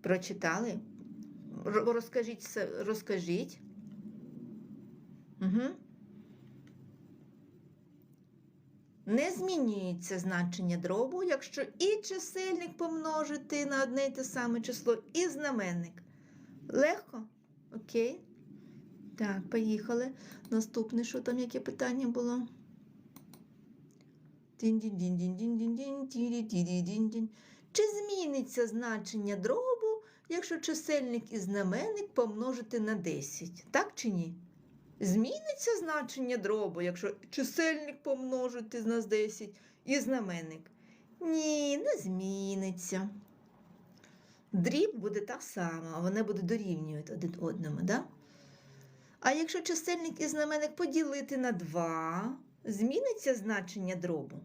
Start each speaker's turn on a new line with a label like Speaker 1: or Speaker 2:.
Speaker 1: Прочитали? Розкажіть, розкажіть. Угу. Не змінюється значення дробу, якщо і чисельник помножити на одне й те саме число, і знаменник. Легко? Окей. Так, поїхали. Наступне, що там, яке питання було? Чи зміниться значення дробу, якщо чисельник і знаменник помножити на 10? Так чи ні? Зміниться значення дробу, якщо чисельник помножити на 10 і знаменник? Ні, не зміниться. Дріб буде та сама, вони будуть дорівнювати один одному, да? А якщо чисельник і знаменник поділити на 2, зміниться значення дробу?